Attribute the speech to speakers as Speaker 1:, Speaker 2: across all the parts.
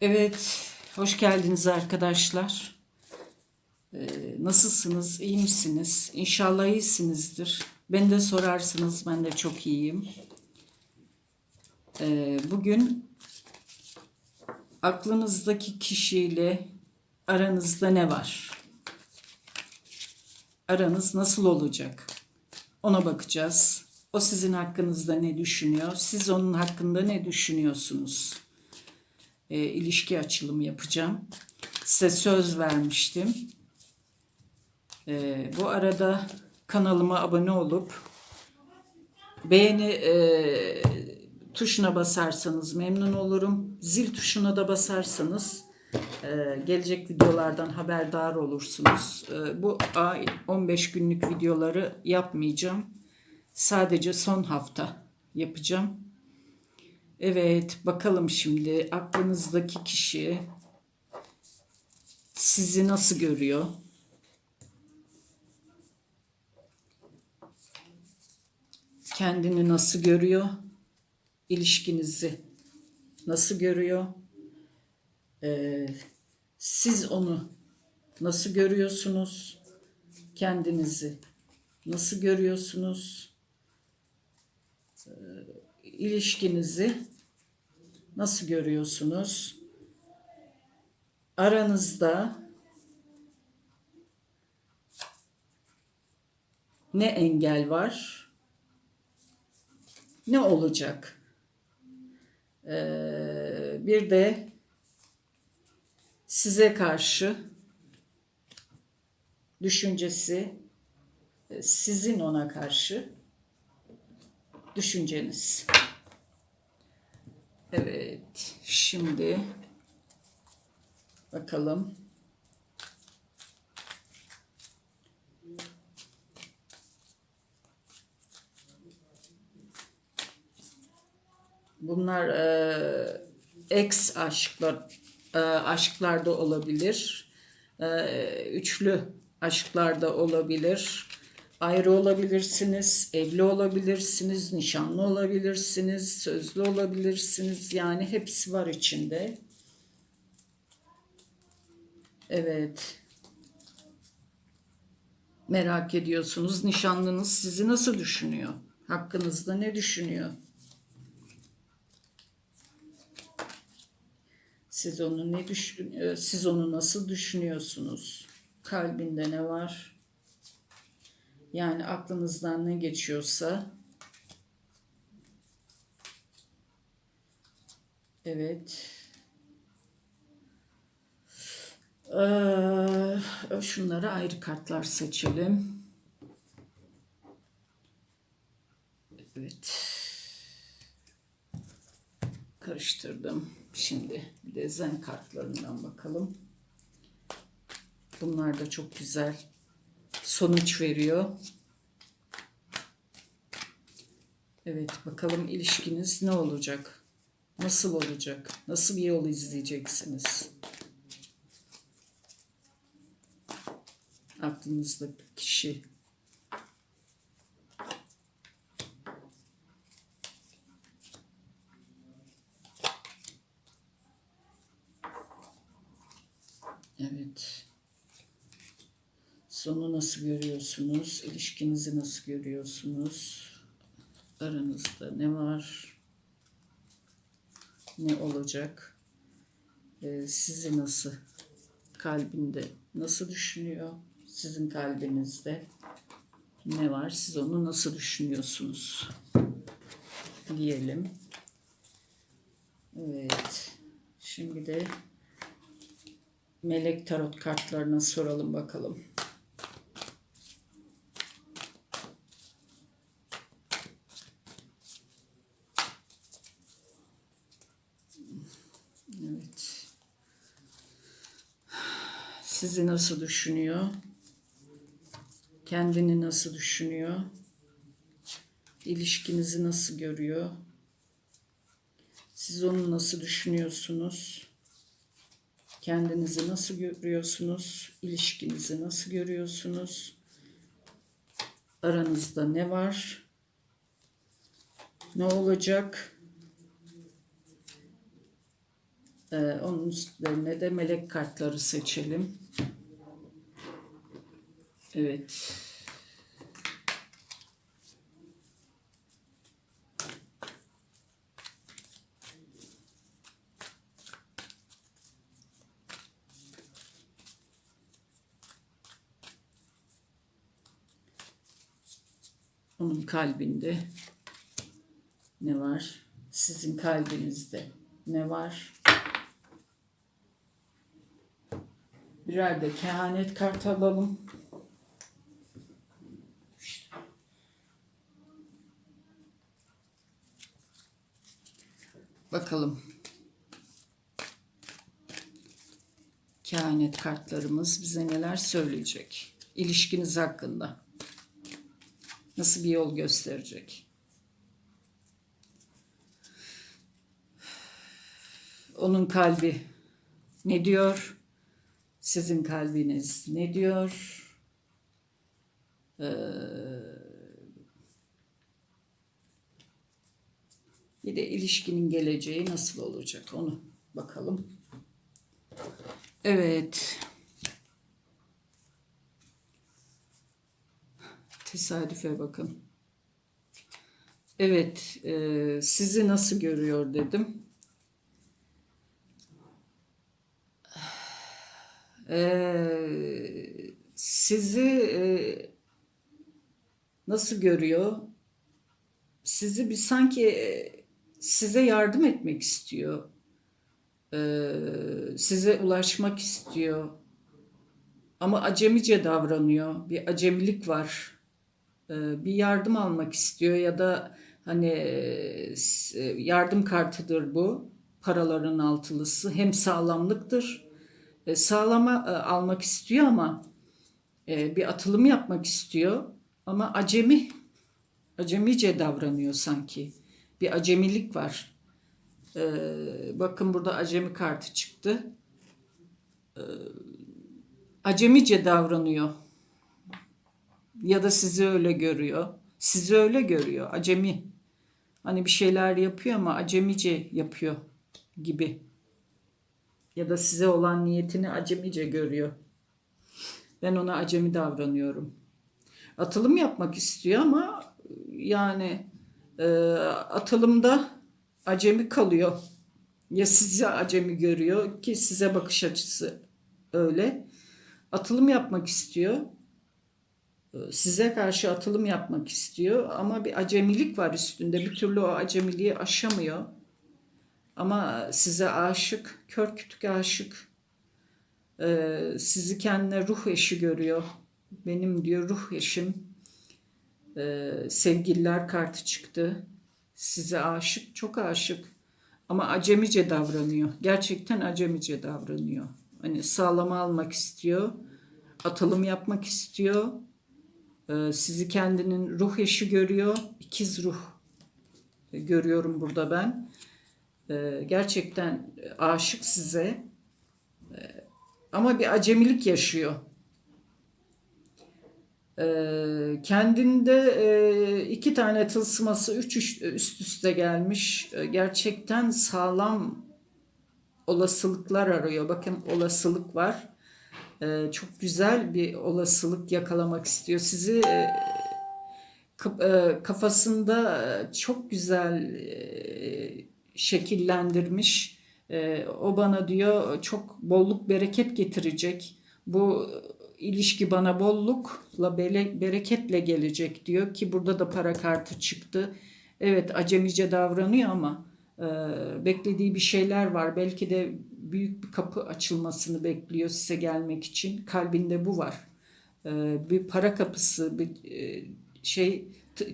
Speaker 1: Evet, hoş geldiniz arkadaşlar. Ee, nasılsınız, iyi misiniz? İnşallah iyisinizdir. Beni de sorarsınız, ben de çok iyiyim. Ee, bugün aklınızdaki kişiyle aranızda ne var? Aranız nasıl olacak? Ona bakacağız. O sizin hakkınızda ne düşünüyor? Siz onun hakkında ne düşünüyorsunuz? E, ilişki açılımı yapacağım. Size söz vermiştim. E, bu arada kanalıma abone olup beğeni e, tuşuna basarsanız memnun olurum. Zil tuşuna da basarsanız e, gelecek videolardan haberdar olursunuz. E, bu ay 15 günlük videoları yapmayacağım. Sadece son hafta yapacağım. Evet, bakalım şimdi aklınızdaki kişi sizi nasıl görüyor? Kendini nasıl görüyor? İlişkinizi nasıl görüyor? Ee, siz onu nasıl görüyorsunuz? Kendinizi nasıl görüyorsunuz? ilişkinizi nasıl görüyorsunuz? Aranızda ne engel var? Ne olacak? Ee, bir de size karşı düşüncesi sizin ona karşı düşünceniz. Evet, şimdi bakalım. Bunlar e, ex aşklar e, aşklarda olabilir. E, üçlü aşklarda olabilir ayrı olabilirsiniz, evli olabilirsiniz, nişanlı olabilirsiniz, sözlü olabilirsiniz. Yani hepsi var içinde. Evet. Merak ediyorsunuz nişanlınız sizi nasıl düşünüyor? Hakkınızda ne düşünüyor? Siz onu ne düşün siz onu nasıl düşünüyorsunuz? Kalbinde ne var? Yani aklınızdan ne geçiyorsa Evet. Ee, şunlara ayrı kartlar seçelim. Evet. Karıştırdım. Şimdi bir de zen kartlarından bakalım. Bunlar da çok güzel sonuç veriyor. Evet bakalım ilişkiniz ne olacak? Nasıl olacak? Nasıl bir yol izleyeceksiniz? Aklınızdaki kişi. Evet. Sonu nasıl görüyorsunuz? İlişkinizi nasıl görüyorsunuz? Aranızda ne var? Ne olacak? Ee, sizi nasıl kalbinde nasıl düşünüyor? Sizin kalbinizde ne var? Siz onu nasıl düşünüyorsunuz? Diyelim. Evet. Şimdi de melek tarot kartlarına soralım bakalım. Evet. Sizi nasıl düşünüyor? Kendini nasıl düşünüyor? İlişkinizi nasıl görüyor? Siz onu nasıl düşünüyorsunuz? Kendinizi nasıl görüyorsunuz? İlişkinizi nasıl görüyorsunuz? Aranızda ne var? Ne olacak? Ee, onun üstlerine de melek kartları seçelim. Evet. Onun kalbinde ne var? Sizin kalbinizde ne var? Birer de kehanet kartı alalım. Bakalım. Kehanet kartlarımız bize neler söyleyecek? İlişkiniz hakkında. Nasıl bir yol gösterecek? Onun kalbi ne diyor? Sizin kalbiniz ne diyor? Ee, bir de ilişkinin geleceği nasıl olacak onu bakalım. Evet. Tesadüfe bakın. Evet, e, sizi nasıl görüyor dedim. Ee, sizi e, nasıl görüyor? Sizi bir sanki e, size yardım etmek istiyor. Ee, size ulaşmak istiyor. Ama acemice davranıyor. Bir acemilik var. Ee, bir yardım almak istiyor ya da hani e, e, yardım kartıdır bu. Paraların altılısı. Hem sağlamlıktır e, sağlama almak istiyor ama bir atılım yapmak istiyor ama acemi acemice davranıyor sanki. Bir acemilik var. E, bakın burada acemi kartı çıktı. E, acemice davranıyor. Ya da sizi öyle görüyor. Sizi öyle görüyor. Acemi. Hani bir şeyler yapıyor ama acemice yapıyor gibi ya da size olan niyetini acemice görüyor. Ben ona acemi davranıyorum. Atılım yapmak istiyor ama yani e, atılımda acemi kalıyor. Ya sizi acemi görüyor ki size bakış açısı öyle. Atılım yapmak istiyor. E, Size karşı atılım yapmak istiyor ama bir acemilik var üstünde. Bir türlü o acemiliği aşamıyor. Ama size aşık, kör kütük aşık. Ee, sizi kendine ruh eşi görüyor. Benim diyor ruh eşim. Ee, sevgililer kartı çıktı. Size aşık, çok aşık. Ama acemice davranıyor. Gerçekten acemice davranıyor. Hani sağlama almak istiyor. Atılım yapmak istiyor. Ee, sizi kendinin ruh eşi görüyor. İkiz ruh görüyorum burada ben. Ee, gerçekten aşık size Ee, ama bir acemilik yaşıyor. Kendinde iki tane tılsıması üç üst üst üste gelmiş. Gerçekten sağlam olasılıklar arıyor. Bakın olasılık var. Çok güzel bir olasılık yakalamak istiyor. Sizi kaf- kafasında çok güzel şekillendirmiş. O bana diyor çok bolluk bereket getirecek. Bu ilişki bana bollukla bereketle gelecek diyor ki burada da para kartı çıktı. Evet acemice davranıyor ama e, beklediği bir şeyler var. Belki de büyük bir kapı açılmasını bekliyor size gelmek için. Kalbinde bu var. E, bir para kapısı, bir e, şey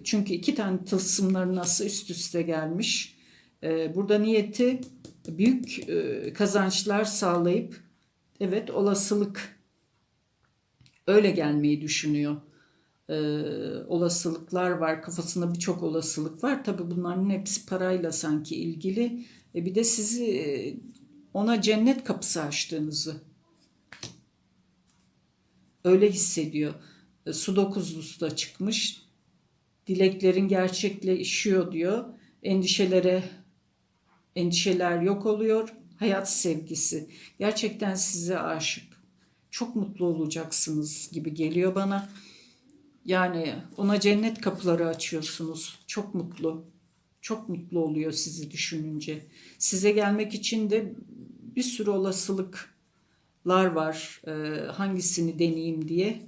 Speaker 1: çünkü iki tane tılsımları nasıl üst üste gelmiş. E, burada niyeti büyük e, kazançlar sağlayıp evet olasılık öyle gelmeyi düşünüyor. E, olasılıklar var kafasında birçok olasılık var. Tabi bunların hepsi parayla sanki ilgili. E, bir de sizi e, ona cennet kapısı açtığınızı öyle hissediyor. E, su dokuzlusu da çıkmış. Dileklerin gerçekleşiyor diyor. Endişelere endişeler yok oluyor. hayat sevgisi. Gerçekten size aşık. Çok mutlu olacaksınız gibi geliyor bana. Yani ona cennet kapıları açıyorsunuz. Çok mutlu. Çok mutlu oluyor sizi düşününce. Size gelmek için de bir sürü olasılıklar var. Ee, hangisini deneyeyim diye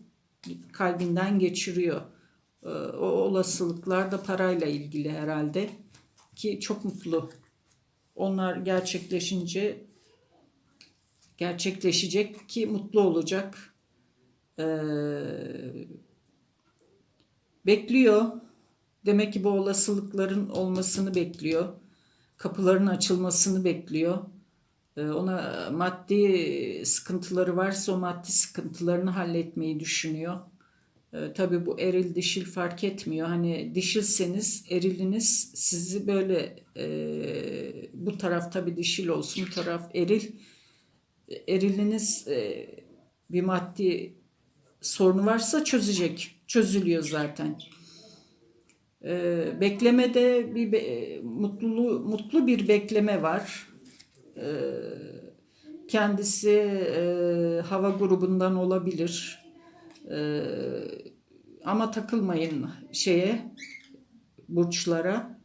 Speaker 1: kalbinden geçiriyor. Ee, o olasılıklar da parayla ilgili herhalde ki çok mutlu. Onlar gerçekleşince gerçekleşecek ki mutlu olacak. Ee, bekliyor. Demek ki bu olasılıkların olmasını bekliyor. Kapıların açılmasını bekliyor. Ee, ona maddi sıkıntıları varsa o maddi sıkıntılarını halletmeyi düşünüyor. Ee, tabii bu eril dişil fark etmiyor. Hani dişilseniz eriliniz sizi böyle e, bu taraf tabii dişil olsun bu taraf eril. Eriliniz e, bir maddi sorunu varsa çözecek. Çözülüyor zaten. Ee, beklemede bir be, mutlu mutlu bir bekleme var. Ee, kendisi e, hava grubundan olabilir. Ama takılmayın şeye burçlara.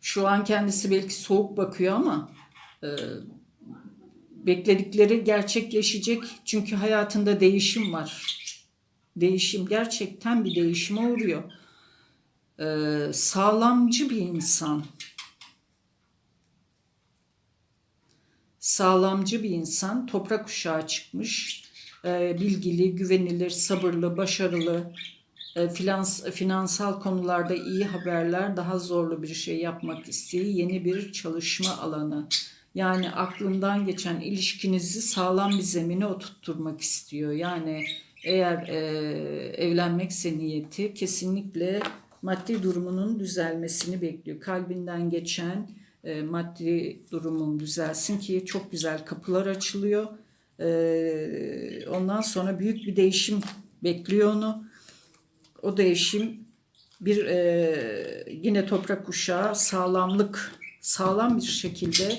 Speaker 1: Şu an kendisi belki soğuk bakıyor ama e, bekledikleri gerçekleşecek. Çünkü hayatında değişim var. Değişim gerçekten bir değişime uğruyor. Ee, sağlamcı bir insan. Sağlamcı bir insan. Toprak kuşağı çıkmış. Ee, bilgili, güvenilir, sabırlı, başarılı. E, finans, finansal konularda iyi haberler, daha zorlu bir şey yapmak isteği, yeni bir çalışma alanı. Yani aklından geçen ilişkinizi sağlam bir zemine oturtturmak istiyor. Yani eğer e, evlenmekse niyeti kesinlikle maddi durumunun düzelmesini bekliyor. Kalbinden geçen e, maddi durumun düzelsin ki çok güzel kapılar açılıyor. E, ondan sonra büyük bir değişim bekliyor onu. O değişim bir e, yine toprak kuşağı sağlamlık, sağlam bir şekilde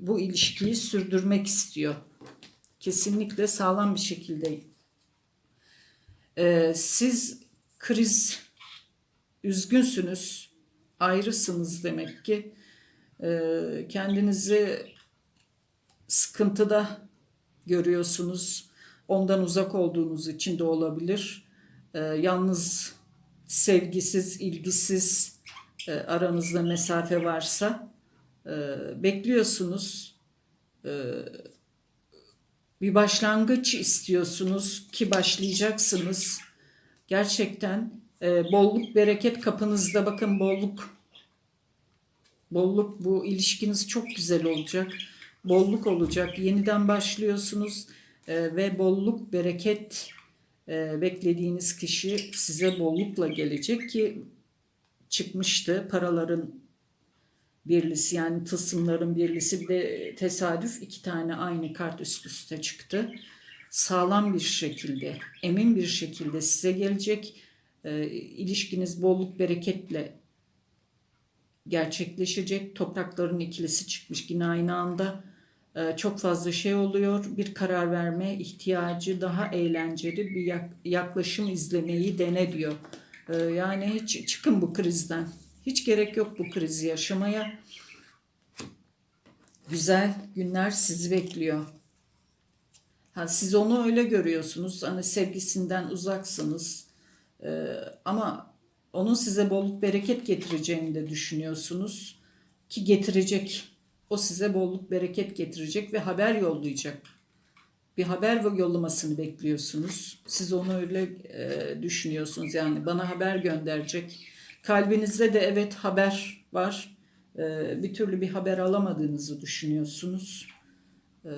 Speaker 1: bu ilişkiyi sürdürmek istiyor. Kesinlikle sağlam bir şekilde. E, siz kriz, üzgünsünüz, ayrısınız demek ki. E, kendinizi sıkıntıda görüyorsunuz. Ondan uzak olduğunuz için de olabilir e, yalnız, sevgisiz, ilgisiz e, aranızda mesafe varsa e, bekliyorsunuz. E, bir başlangıç istiyorsunuz ki başlayacaksınız. Gerçekten e, bolluk bereket kapınızda bakın bolluk bolluk bu ilişkiniz çok güzel olacak. Bolluk olacak. Yeniden başlıyorsunuz ve bolluk bereket beklediğiniz kişi size bollukla gelecek ki çıkmıştı paraların birlisi yani tılsımların birlisi bir de tesadüf iki tane aynı kart üst üste çıktı. Sağlam bir şekilde, emin bir şekilde size gelecek. E, ilişkiniz bolluk bereketle gerçekleşecek. Toprakların ikilisi çıkmış yine aynı anda. Ee, çok fazla şey oluyor. Bir karar verme ihtiyacı daha eğlenceli bir yaklaşım izlemeyi dene diyor. Ee, yani hiç çıkın bu krizden. Hiç gerek yok bu krizi yaşamaya. Güzel günler sizi bekliyor. Ha, siz onu öyle görüyorsunuz. Hani sevgisinden uzaksınız. Ee, ama onun size bolluk bereket getireceğini de düşünüyorsunuz. Ki getirecek o size bolluk bereket getirecek ve haber yollayacak. Bir haber yollamasını bekliyorsunuz. Siz onu öyle e, düşünüyorsunuz. Yani bana haber gönderecek. Kalbinizde de evet haber var. E, bir türlü bir haber alamadığınızı düşünüyorsunuz. E,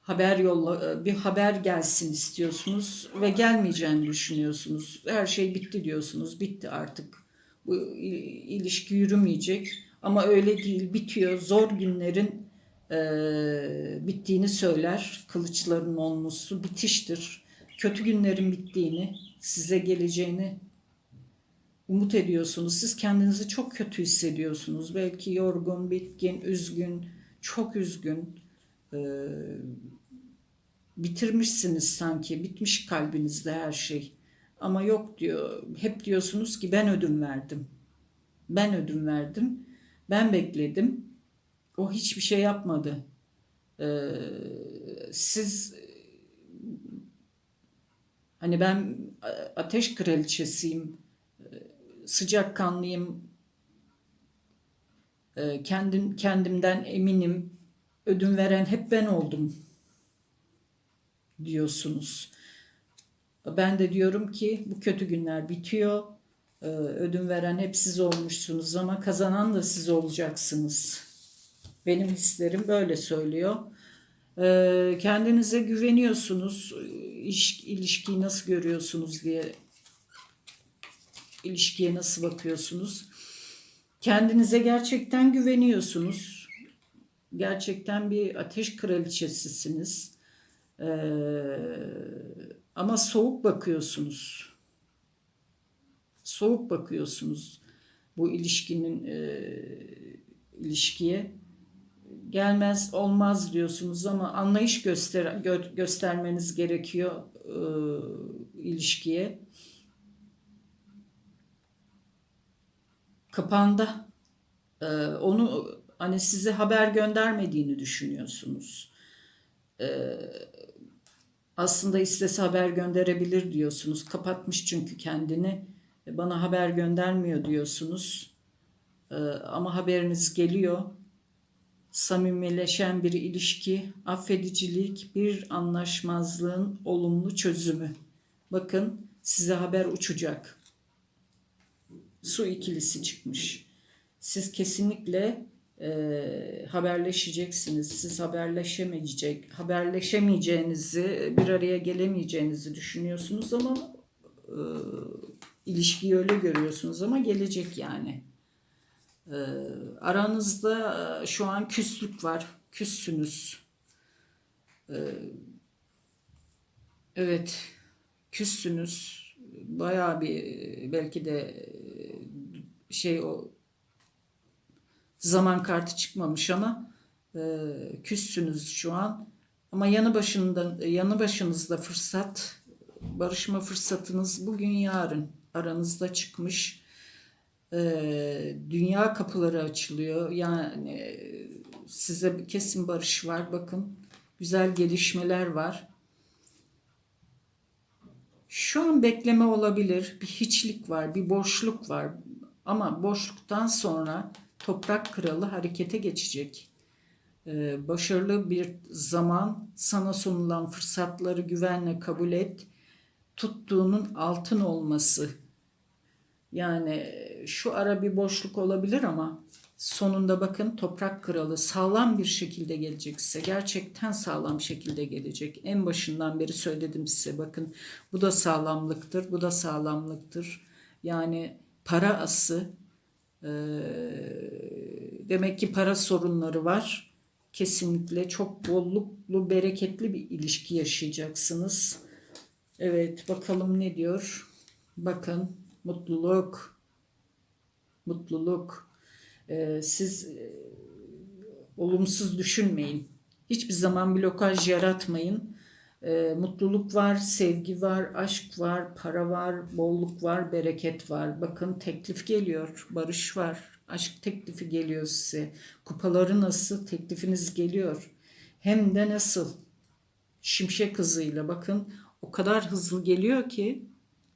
Speaker 1: haber yolla e, bir haber gelsin istiyorsunuz ve gelmeyeceğini düşünüyorsunuz. Her şey bitti diyorsunuz. Bitti artık bu ilişki yürümeyecek. Ama öyle değil, bitiyor. Zor günlerin e, bittiğini söyler. Kılıçların onlusu bitiştir. Kötü günlerin bittiğini, size geleceğini umut ediyorsunuz. Siz kendinizi çok kötü hissediyorsunuz. Belki yorgun, bitkin, üzgün, çok üzgün. Ee, bitirmişsiniz sanki. Bitmiş kalbinizde her şey. Ama yok diyor. Hep diyorsunuz ki ben ödün verdim. Ben ödün verdim. Ben bekledim. O hiçbir şey yapmadı. Ee, siz hani ben ateş kraliçesiyim. Sıcakkanlıyım. Ee, kendim kendimden eminim. Ödün veren hep ben oldum diyorsunuz. Ben de diyorum ki bu kötü günler bitiyor. Ödün veren hep siz olmuşsunuz ama kazanan da siz olacaksınız. Benim hislerim böyle söylüyor. Kendinize güveniyorsunuz. İş, ilişkiyi nasıl görüyorsunuz diye ilişkiye nasıl bakıyorsunuz? Kendinize gerçekten güveniyorsunuz. Gerçekten bir ateş kraliçesisiniz. Ee, ama soğuk bakıyorsunuz. Soğuk bakıyorsunuz bu ilişkinin e, ilişkiye. Gelmez olmaz diyorsunuz ama anlayış göster gö- göstermeniz gerekiyor e, ilişkiye. Kapanda e, onu hani size haber göndermediğini düşünüyorsunuz. E, aslında istese haber gönderebilir diyorsunuz. Kapatmış çünkü kendini. E, Bana haber göndermiyor diyorsunuz. E, ama haberiniz geliyor. Samimileşen bir ilişki, affedicilik, bir anlaşmazlığın olumlu çözümü. Bakın size haber uçacak. Su ikilisi çıkmış. Siz kesinlikle e, haberleşeceksiniz. Siz haberleşemeyecek, haberleşemeyeceğinizi, bir araya gelemeyeceğinizi düşünüyorsunuz ama e, ilişkiyi öyle görüyorsunuz ama gelecek yani. E, aranızda e, şu an küslük var. Küssünüz. E, evet, küssünüz. Bayağı bir belki de e, şey o zaman kartı çıkmamış ama e, küssünüz şu an. Ama yanı başında yanı başınızda fırsat, barışma fırsatınız bugün yarın aranızda çıkmış. E, dünya kapıları açılıyor. Yani e, size kesin barış var. Bakın güzel gelişmeler var. Şu an bekleme olabilir. Bir hiçlik var, bir boşluk var. Ama boşluktan sonra toprak kralı harekete geçecek. Ee, başarılı bir zaman sana sunulan fırsatları güvenle kabul et. Tuttuğunun altın olması. Yani şu ara bir boşluk olabilir ama sonunda bakın toprak kralı sağlam bir şekilde gelecek size. Gerçekten sağlam şekilde gelecek. En başından beri söyledim size bakın bu da sağlamlıktır, bu da sağlamlıktır. Yani para ası, ee, demek ki para sorunları var. Kesinlikle çok bolluklu, bereketli bir ilişki yaşayacaksınız. Evet, bakalım ne diyor? Bakın, mutluluk, mutluluk. Ee, siz e, olumsuz düşünmeyin. Hiçbir zaman blokaj yaratmayın. Ee, mutluluk var, sevgi var, aşk var, para var, bolluk var, bereket var. Bakın teklif geliyor, barış var, aşk teklifi geliyor size. Kupaları nasıl? Teklifiniz geliyor. Hem de nasıl? Şimşek hızıyla bakın o kadar hızlı geliyor ki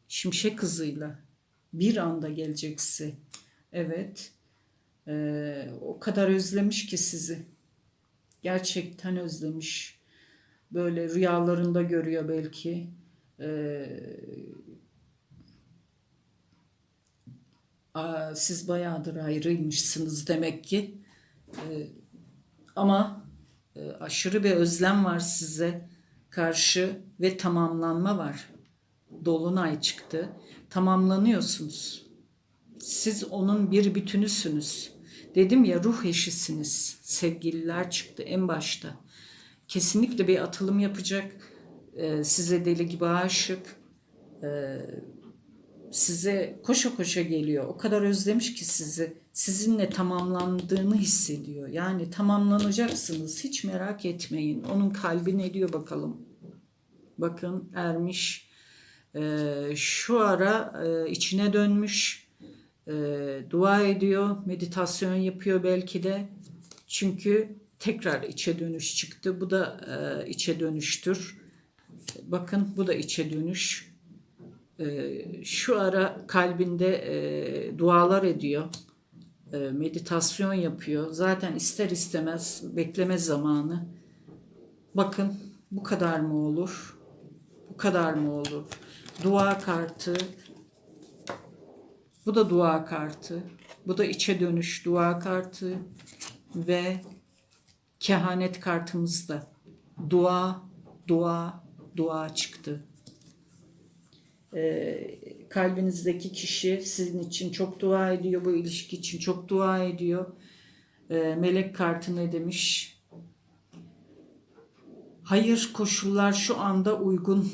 Speaker 1: şimşek hızıyla bir anda gelecek size. Evet. Ee, o kadar özlemiş ki sizi. Gerçekten özlemiş böyle rüyalarında görüyor belki. Ee, aa, siz bayağıdır ayrıymışsınız demek ki. Ee, ama e, aşırı bir özlem var size karşı ve tamamlanma var. Dolunay çıktı. Tamamlanıyorsunuz. Siz onun bir bütünüsünüz. Dedim ya ruh eşisiniz. Sevgililer çıktı en başta kesinlikle bir atılım yapacak. Ee, size deli gibi aşık. Ee, size koşa koşa geliyor. O kadar özlemiş ki sizi. Sizinle tamamlandığını hissediyor. Yani tamamlanacaksınız. Hiç merak etmeyin. Onun kalbi ne diyor bakalım. Bakın ermiş. Ee, şu ara e, içine dönmüş. Ee, dua ediyor. Meditasyon yapıyor belki de. Çünkü tekrar içe dönüş çıktı. Bu da e, içe dönüştür. Bakın bu da içe dönüş. Ee, şu ara kalbinde e, dualar ediyor. E, meditasyon yapıyor. Zaten ister istemez bekleme zamanı. Bakın bu kadar mı olur? Bu kadar mı olur? Dua kartı. Bu da dua kartı. Bu da içe dönüş dua kartı ve kehanet kartımızda dua, dua, dua çıktı. Ee, kalbinizdeki kişi sizin için çok dua ediyor, bu ilişki için çok dua ediyor. Ee, melek kartı ne demiş? Hayır koşullar şu anda uygun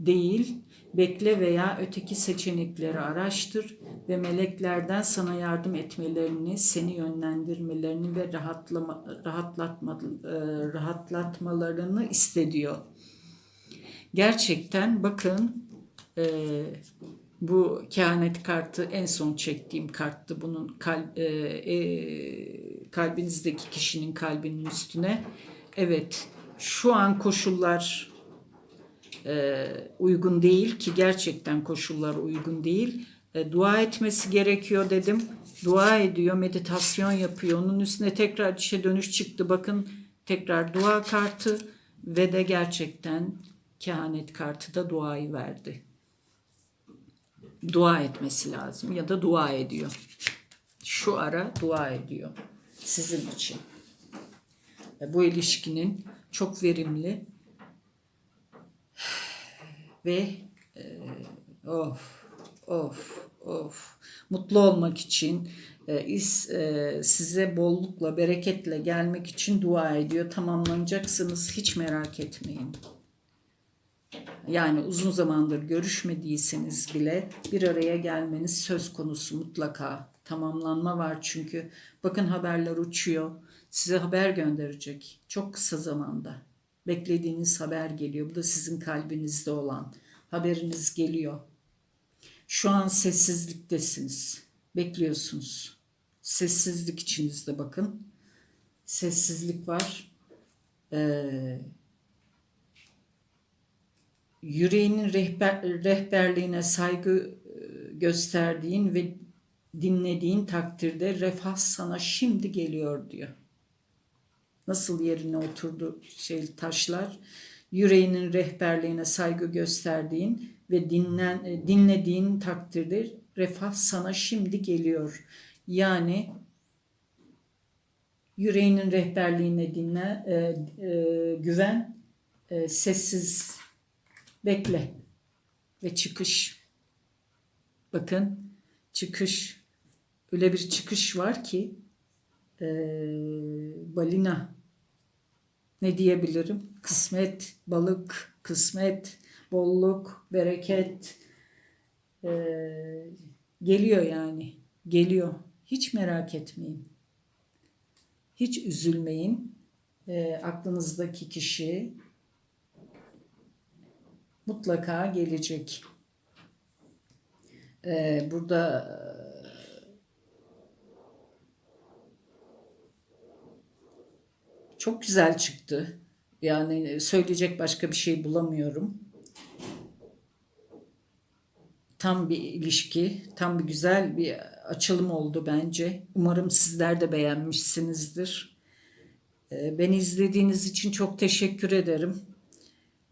Speaker 1: değil. Bekle veya öteki seçenekleri araştır ve meleklerden sana yardım etmelerini, seni yönlendirmelerini ve rahatlama, rahatlatma, e, rahatlatmalarını istediyor. Gerçekten bakın e, bu kehanet kartı en son çektiğim karttı. Bunun kalp, e, e, kalbinizdeki kişinin kalbinin üstüne. Evet şu an koşullar e, uygun değil ki gerçekten koşullar uygun değil. E, dua etmesi gerekiyor dedim. Dua ediyor, meditasyon yapıyor. Onun üstüne tekrar işe dönüş çıktı. Bakın tekrar dua kartı ve de gerçekten kehanet kartı da duayı verdi. Dua etmesi lazım ya da dua ediyor. Şu ara dua ediyor sizin için. E, Bu ilişkinin çok verimli ve e, of of of mutlu olmak için e, is, e, size bollukla bereketle gelmek için dua ediyor. Tamamlanacaksınız hiç merak etmeyin. Yani uzun zamandır görüşmediyseniz bile bir araya gelmeniz söz konusu mutlaka. Tamamlanma var çünkü. Bakın haberler uçuyor. Size haber gönderecek çok kısa zamanda. Beklediğiniz haber geliyor. Bu da sizin kalbinizde olan haberiniz geliyor. Şu an sessizliktesiniz. Bekliyorsunuz. Sessizlik içinizde bakın. Sessizlik var. Ee, yüreğinin rehber, rehberliğine saygı e, gösterdiğin ve dinlediğin takdirde refah sana şimdi geliyor diyor. Nasıl yerine oturdu şey taşlar? Yüreğinin rehberliğine saygı gösterdiğin ve dinlen, e, dinlediğin takdirde refah sana şimdi geliyor. Yani yüreğinin rehberliğine dinle, e, e, güven, e, sessiz bekle ve çıkış. Bakın çıkış. Öyle bir çıkış var ki e, balina ne diyebilirim? Kısmet, balık, kısmet, bolluk, bereket e, geliyor yani. Geliyor. Hiç merak etmeyin. Hiç üzülmeyin. E, aklınızdaki kişi mutlaka gelecek. E, burada çok güzel çıktı. Yani söyleyecek başka bir şey bulamıyorum. Tam bir ilişki, tam bir güzel bir açılım oldu bence. Umarım sizler de beğenmişsinizdir. Ee, Beni izlediğiniz için çok teşekkür ederim.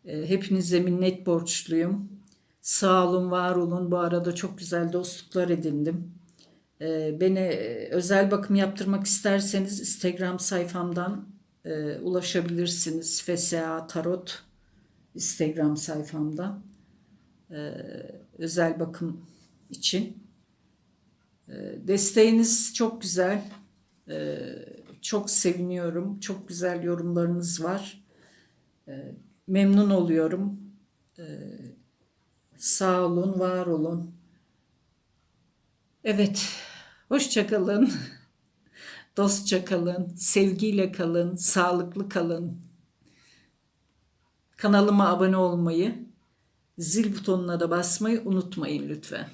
Speaker 1: Ee, Hepinize minnet borçluyum. Sağ olun, var olun. Bu arada çok güzel dostluklar edindim. Beni e, özel bakım yaptırmak isterseniz Instagram sayfamdan e, ulaşabilirsiniz. FSA Tarot Instagram sayfamdan. Ee, özel bakım için. Ee, desteğiniz çok güzel. Ee, çok seviniyorum. Çok güzel yorumlarınız var. Ee, memnun oluyorum. Ee, sağ olun, var olun. Evet, hoşça kalın. Dostça kalın, sevgiyle kalın, sağlıklı kalın. Kanalıma abone olmayı, zil butonuna da basmayı unutmayın lütfen.